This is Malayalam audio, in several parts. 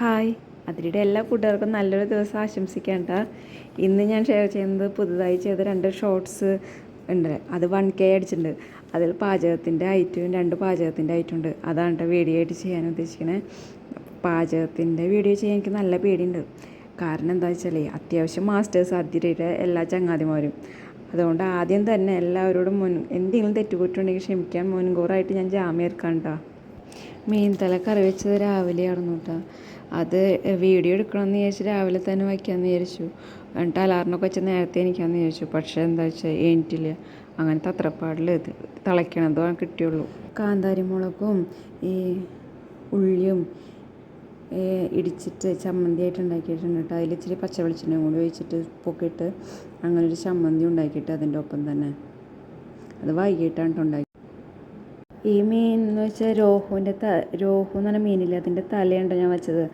ഹായ്. അതിലൂടെ എല്ലാ കൂട്ടുകാർക്കും നല്ലൊരു ദിവസം ആശംസിക്കേണ്ട ഇന്ന് ഞാൻ ഷെയർ ചെയ്യുന്നത് പുതുതായി ചെയ്ത രണ്ട് ഷോർട്സ് ഉണ്ട്. അത് വൺ കെ അടിച്ചിട്ടുണ്ട്. അതിൽ പാചകത്തിന്റെ ഐറ്റവും രണ്ട് പാചകത്തിന്റെ ഐറ്റം ഉണ്ട്. അതാണ് കേട്ടോ വീഡിയോ ആയിട്ട് ചെയ്യാൻ ഉദ്ദേശിക്കുന്നത് പാചകത്തിന്റെ വീഡിയോ ചെയ്യാൻ എനിക്ക് നല്ല പേടിയുണ്ട്. കാരണം എന്താ വെച്ചാൽ അത്യാവശ്യം മാസ്റ്റേഴ്സ് അതിരയുടെ എല്ലാ ചങ്ങാതിമാരും. അതുകൊണ്ട് ആദ്യം തന്നെ എല്ലാവരോടും മുൻ എന്തെങ്കിലും തെറ്റുകുറ്റുണ്ടെങ്കിൽ ക്ഷമിക്കാൻ മുൻകൂറായിട്ട് ഞാൻ ജാമ്യം എടുക്കാം കേട്ടോ മീൻ തല കറി വെച്ചത് രാവിലെ ആയിരുന്നു കേട്ടോ അത് വീഡിയോ എടുക്കണമെന്ന് വിചാരിച്ച് രാവിലെ തന്നെ വയ്ക്കാമെന്ന് വിചാരിച്ചു. എന്നിട്ട് അലാറിനൊക്കെ വെച്ച് നേരത്തെ എനിക്കാന്ന് വിചാരിച്ചു. പക്ഷേ എന്താ വെച്ചാൽ എണീറ്റില്ല. അങ്ങനത്തെ തത്രപ്പാടിൽ ഇത്. തിളയ്ക്കണതോ കിട്ടിയുള്ളൂ. കാന്താരി മുളകും ഈ ഉള്ളിയും ഇടിച്ചിട്ട് ചമ്മന്തിയായിട്ട് ഉണ്ടാക്കിയിട്ടുണ്ട് കേട്ടോ അതിൽ ഇച്ചിരി പച്ച വെളിച്ചെണ്ണയും കൂടി ഒഴിച്ചിട്ട് പൊക്കിയിട്ട് അങ്ങനൊരു ചമ്മന്തി ഉണ്ടാക്കിയിട്ട് അതിന്റെ ഒപ്പം തന്നെ. അത് വൈകിട്ടാണ് ട്ടോ ഉണ്ടാക്കി ഈ മീൻ എന്ന് വെച്ചാൽ രോഹുവിന്റെ ത രോഹു എന്ന് പറഞ്ഞ മീനില്ലേ അതിന്റെ തലയുണ്ട് ഞാൻ വെച്ചത്.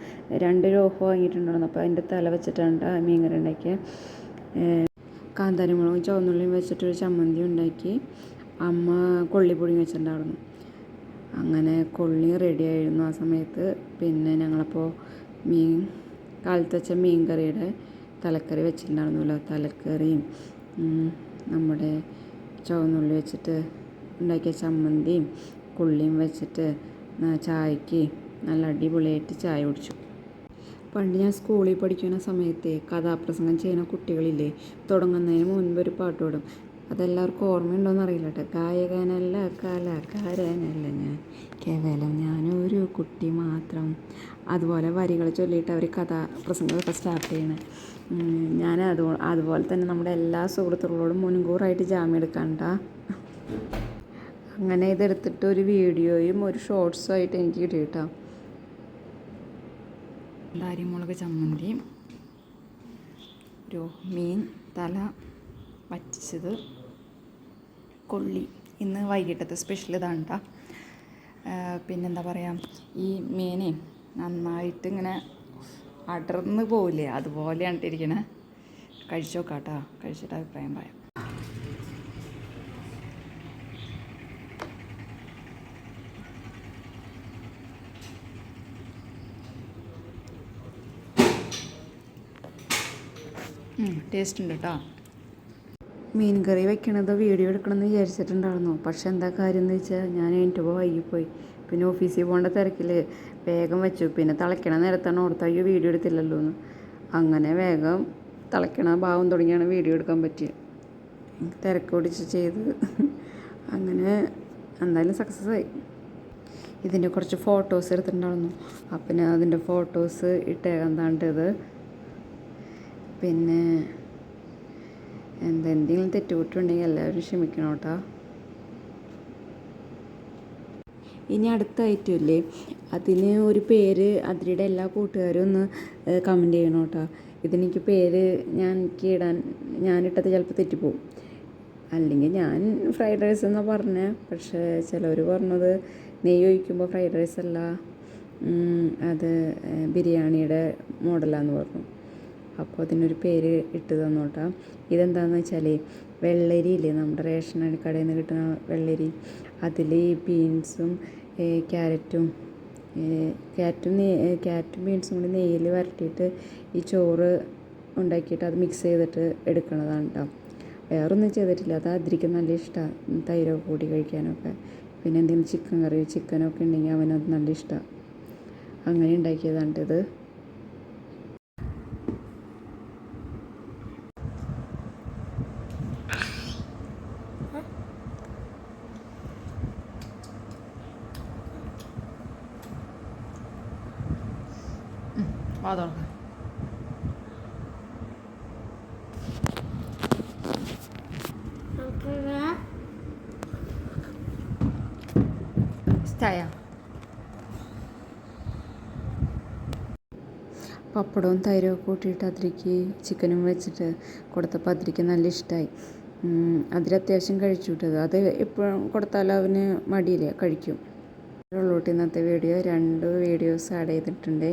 രണ്ട് രോഹു വാങ്ങിയിട്ടുണ്ടായിരുന്നു. അപ്പോൾ അതിന്റെ തല വെച്ചിട്ടാണ് ആ മീൻ കറി ഉണ്ടാക്കിയത് കാന്താരിമുളകും ചുവന്നുള്ളിയും വെച്ചിട്ടൊരു ചമ്മന്തി ഉണ്ടാക്കി. അമ്മ കൊള്ളിപ്പൊടിയും വെച്ചിട്ടുണ്ടായിരുന്നു. അങ്ങനെ കൊള്ളി റെഡി ആയിരുന്നു ആ സമയത്ത്. പിന്നെ ഞങ്ങളപ്പോൾ മീൻ കാലത്ത് വെച്ച മീൻ കറിയുടെ തലക്കറി വെച്ചിട്ടുണ്ടായിരുന്നല്ലോ. തലക്കറിയും നമ്മുടെ ചുവന്നുള്ളി വെച്ചിട്ട് ഉണ്ടാക്കിയ ചമ്മന്തിയും കുള്ളിയും വെച്ചിട്ട് ചായക്ക് നല്ല അടിപൊളിയായിട്ട് ചായ കുടിച്ചു. പണ്ട് ഞാൻ സ്കൂളിൽ പഠിക്കുന്ന സമയത്ത് കഥാപ്രസംഗം ചെയ്യുന്ന കുട്ടികളില്ലേ തുടങ്ങുന്നതിന് മുൻപ് ഒരു പാട്ട് പാടും. അതെല്ലാവർക്കും ഓർമ്മയുണ്ടോയെന്ന് അറിയില്ല കേട്ടോ ഗായകനല്ല കലാകാരനല്ല ഞാൻ. കേവലം ഞാനൊരു കുട്ടി മാത്രം. അതുപോലെ വരികൾ ചൊല്ലിയിട്ട് അവർ കഥാപ്രസംഗമൊക്കെ സ്റ്റാർട്ട് ചെയ്യണേ. ഞാൻ അത് അതുപോലെ തന്നെ നമ്മുടെ എല്ലാ സുഹൃത്തുക്കളോടും മുൻകൂറായിട്ട് ജാമ്യം എടുക്കണ്ട അങ്ങനെ ഇതെടുത്തിട്ട് ഒരു വീഡിയോയും ഒരു ഷോർട്സും ആയിട്ട് എനിക്ക് കിട്ടി കേട്ടോ കാന്താരിമുളക് ചമ്മന്തി ഒരു മീൻ തല വറ്റിച്ചത് കൊള്ളി. ഇന്ന് വൈകിട്ടത്തെ സ്പെഷ്യൽ ഇതാണ് പിന്നെന്താ പറയുക ഈ മീനെ നന്നായിട്ട് ഇങ്ങനെ അടർന്ന് പോവില്ലേ അതുപോലെയാണ് ഇരിക്കണേ കഴിച്ചു നോക്കാം കേട്ടോ കഴിച്ചിട്ട് അഭിപ്രായം പറയാം. ടേസ്റ്റ് ഉണ്ട് കേട്ടോ മീൻ കറി വെക്കണത് വീഡിയോ എടുക്കണമെന്ന് വിചാരിച്ചിട്ടുണ്ടായിരുന്നു. പക്ഷെ എന്താ കാര്യം എന്ന് വെച്ചാൽ ഞാൻ എന്റെ വൈകിപ്പോയി. പിന്നെ ഓഫീസിൽ പോകേണ്ട തിരക്കിൽ വേഗം വെച്ചു. പിന്നെ തിളയ്ക്കണ നേരത്താണ് ഓർത്ത് അയ്യോ വീഡിയോ എടുത്തില്ലല്ലോ എന്ന്. അങ്ങനെ വേഗം തിളയ്ക്കണ ഭാവം തുടങ്ങിയാണ് വീഡിയോ എടുക്കാൻ പറ്റിയത് തിരക്ക് പിടിച്ച് ചെയ്ത് അങ്ങനെ എന്തായാലും സക്സസ് ആയി. ഇതിന്റെ കുറച്ച് ഫോട്ടോസ് എടുത്തിട്ടുണ്ടായിരുന്നു. അപ്പം അതിന്റെ ഫോട്ടോസ് ഇട്ടേക്കാൻ താണ്ടത് പിന്നെ എന്താ എന്തെങ്കിലും തെറ്റുകുറ്റുണ്ടെങ്കിൽ എല്ലാവരും ക്ഷമിക്കണം കേട്ടോ ഇനി അടുത്ത ഐറ്റം ഇല്ലേ അതിന് ഒരു പേര് അതിരുടെ എല്ലാ കൂട്ടുകാരും ഒന്ന് കമന്റ് ചെയ്യണം കേട്ടോ ഇതിനെനിക്ക് പേര് ഞാൻ ഇടാൻ ഞാനിട്ടത് ചിലപ്പോൾ തെറ്റിപ്പോവും. അല്ലെങ്കിൽ ഞാൻ ഫ്രൈഡ് റൈസ് എന്നാണ് പറഞ്ഞത് പക്ഷേ ചിലവർ പറഞ്ഞത് നെയ്യ് ഒഴിക്കുമ്പോൾ ഫ്രൈഡ് റൈസ് അല്ല അത് ബിരിയാണിയുടെ മോഡലാന്ന് പറഞ്ഞു. അപ്പോൾ അതിനൊരു പേര് ഇട്ട് തന്നു കേട്ടോ. ഇതെന്താണെന്ന് വെച്ചാൽ വെള്ളരി ഇല്ലേ നമ്മുടെ റേഷൻ കടയിൽ നിന്ന് കിട്ടുന്ന വെള്ളരി അതിൽ ബീൻസും ക്യാരറ്റും ക്യാരറ്റും ക്യാരറ്റും ബീൻസും കൂടി നെയ്യിൽ വരട്ടിയിട്ട് ഈ ചോറ് ഉണ്ടാക്കിയിട്ട് അത് മിക്സ് ചെയ്തിട്ട് എടുക്കുന്നതാണ് കേട്ടോ. വേറൊന്നും ചെയ്തിട്ടില്ല. അത് അതിരിക്കും. നല്ല ഇഷ്ടമാണ് തൈരൊക്കെ കൂടി കഴിക്കാനൊക്കെ. പിന്നെ എന്തെങ്കിലും ചിക്കൻ കറി ചിക്കനൊക്കെ ഉണ്ടെങ്കിൽ അവനത് നല്ല ഇഷ്ടമാണ് അങ്ങനെ ഉണ്ടാക്കിയതാണ് ഇത്. വാ തുറന്ന് ചായ പപ്പടവും തൈരവും കൂട്ടിയിട്ട് അതിലേക്ക് ചിക്കനും വെച്ചിട്ട് കൊടുത്തപ്പോൾ അതിലേക്ക് നല്ല ഇഷ്ടമായി അതിൽ അത്യാവശ്യം കഴിച്ചു വിട്ടത് അത്. എപ്പോഴും കൊടുത്താലും അവന് മടിയില്ല കഴിക്കും. ഉള്ളൂട്ട് ഇന്നത്തെ വീഡിയോ രണ്ട് വീഡിയോസ് ആഡ് ചെയ്തിട്ടുണ്ട്.